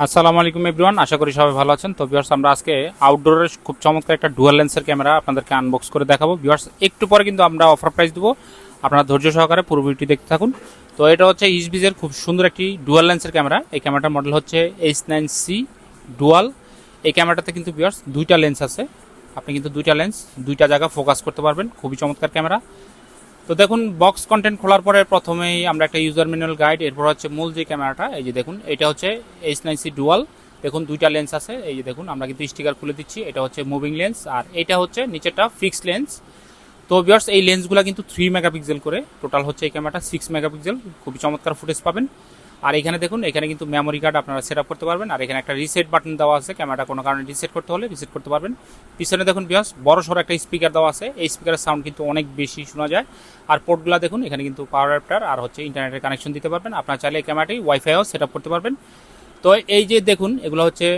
আসসালামু আলাইকুম এভরিওয়ান আশা করি সবাই ভালো আছেন। তো ভিউয়ার্স আমরা আজকে আউটডোরের খুব চমৎকার একটা ডুয়াল লেন্সের ক্যামেরা আপনাদেরকে আনবক্স করে দেখাবো। ভিউয়ার্স একটু পরে কিন্তু আমরা অফার প্রাইস দেবো। আপনারা ধৈর্য সহকারে পুরো ভিডিওটি দেখতে থাকুন। তো এটা হচ্ছে ইসবিজের খুব সুন্দর একটি ডুয়াল লেন্সের ক্যামেরা এই ক্যামেরাটার মডেল হচ্ছে এইচ নাইন সি ডুয়াল এই ক্যামেরাটাতে কিন্তু ভিউয়ার্স দুইটা লেন্স আছে। আপনি কিন্তু দুইটা লেন্স দুইটা জায়গা ফোকাস করতে পারবেন। খুবই চমৎকার ক্যামেরা তো দেখুন বক্স কন্টেন্ট খোলার পরে প্রথমেই আমরা একটা ইউজার ম্যানুয়াল গাইড এরপর হচ্ছে মূল যে ক্যামেরাটা এই যে দেখুন, এটা হচ্ছে এইচ নাইন সি ডুয়াল দেখুন, দুইটা লেন্স আছে, এই যে দেখুন, আমরা কিন্তু স্টিকার খুলে দিচ্ছি, এটা হচ্ছে মুভিং লেন্স আর এটা হচ্ছে নিচেরটা ফিক্স লেন্স তো বিয়ার্স এই লেন্সগুলো কিন্তু থ্রি মেগাপিক্সেল করে টোটাল হচ্ছে এই ক্যামেরাটা সিক্স মেগাপিক্সেল খুবই চমৎকার ফুটেজ পাবেন। আর এখানে দেখুন, এখানে কিন্তু মেমোরি কার্ড আপনারা সেট করতে পারবেন, আর এখানে একটা রিসেট বাটন দেওয়া আছে ক্যামেরাটা কোনো কারণে রিসেট করতে হলে রিসেট করতে পারবেন। পিছনে দেখুন বিয়াস বড় সড়ো একটা স্পিকার দেওয়া আছে, এই স্পিকারের সাউন্ড কিন্তু অনেক বেশি শোনা যায়। আর পোর্টগুলো দেখুন, এখানে কিন্তু পাওয়ার অ্যাডাপ্টার আর হচ্ছে ইন্টারনেটের কানেকশন দিতে পারবেন। আপনারা চাইলে এই ক্যামেরাটি ওয়াইফাইও সেট করতে পারবেন। তো এই যে দেখুন, এগুলো হচ্ছে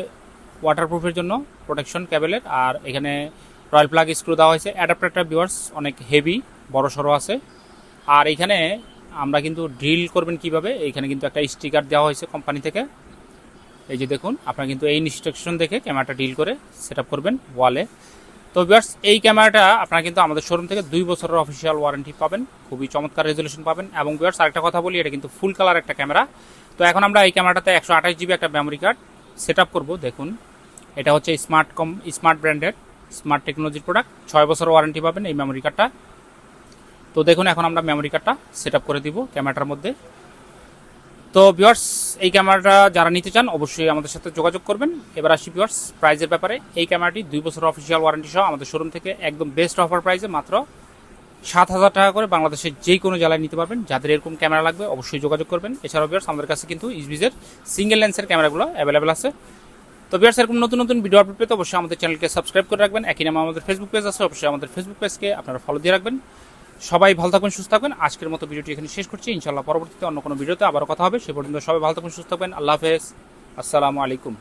ওয়াটারপ্রুফের জন্য প্রোটেকশন ক্যাবেলের আর এখানে রয়্যাল প্লাগ স্ক্রু দেওয়া হয়েছে। অ্যাডাপ্টারটা বিওয়ার্স অনেক হেভি বড় সড়ো আছে। আর এখানে আমরা কিন্তু ড্রিল করবেন কীভাবে? এখানে কিন্তু একটা স্টিকার দেওয়া হয়েছে কোম্পানি থেকে। এই যে দেখুন, আপনারা কিন্তু এই ইনস্ট্রাকশন দেখে ক্যামেরাটা ডিল করে সেট করবেন ওয়ালে তো বিয়ার্স এই ক্যামেরাটা আপনারা কিন্তু আমাদের শোরুম থেকে দুই বছরের অফিসিয়াল ওয়ারেন্টি পাবেন। খুবই চমৎকার রেজলিউশন পাবেন। এবং বিয়ার্স আরেকটা কথা বলি, এটা কিন্তু ফুল কালার একটা ক্যামেরা তো এখন আমরা এই ক্যামেরাটাতে একশো আঠাশ জিবি একটা মেমোরি কার্ড সেট আপ করব। দেখুন, এটা হচ্ছে স্মার্ট কম স্মার্ট ব্র্যান্ডের স্মার্ট টেকনোলজির প্রোডাক্ট ছয় বছর ওয়ারেন্টি পাবেন এই মেমোরি কার্ডটা তো দেখুন, এখন আমরা মেমোরি কার্ডটা সেট করে দিব ক্যামেরাটার মধ্যে। তো ভিউয়ার্স এই ক্যামেরাটা যারা নিতে চান, অবশ্যই আমাদের সাথে যোগাযোগ করবেন। এবার আসি ভিউয়ার্স প্রাইজের ব্যাপারে। এই ক্যামেরাটি দুই বছর অফিসিয়াল ওয়ারেন্টি সহ আমাদের শোরুম থেকে একদম বেস্ট অফার প্রাইসে মাত্র সাত হাজার টাকা করে বাংলাদেশের যে কোনো জেলায় নিতে পারবেন। যাদের এরকম ক্যামেরা লাগবে, অবশ্যই যোগাযোগ করবেন। এছাড়াও ভিউয়ার্স আমাদের কাছে কিন্তু ইসবিজের সিঙ্গেল লেন্সের ক্যামেরাগুলো অ্যাভেলেবেল আছে। তো ভিউয়ার্স এরকম নতুন নতুন ভিডিও আপডেট পেতে অবশ্যই আমাদের চ্যানেলকে সাবস্ক্রাইব করে রাখবেন। একই নামে আমাদের ফেসবুক পেজ আছে, অবশ্যই আমাদের ফেসবুক পেজকে আপনারা ফলো দিয়ে রাখবেন। সবাই ভালো থাকবেন, সুস্থ থাকবেন। আজকের মতো ভিডিওটি এখানে শেষ করছি। ইনশাল্লাহ পরবর্তীতে অন্য কোনো ভিডিওতে আবারও কথা হবে। সে পর্যন্ত সবাই ভালো থাকবেন, সুস্থ থাকবেন। আল্লাহ হাফেজ। আসসালামু আলাইকুম।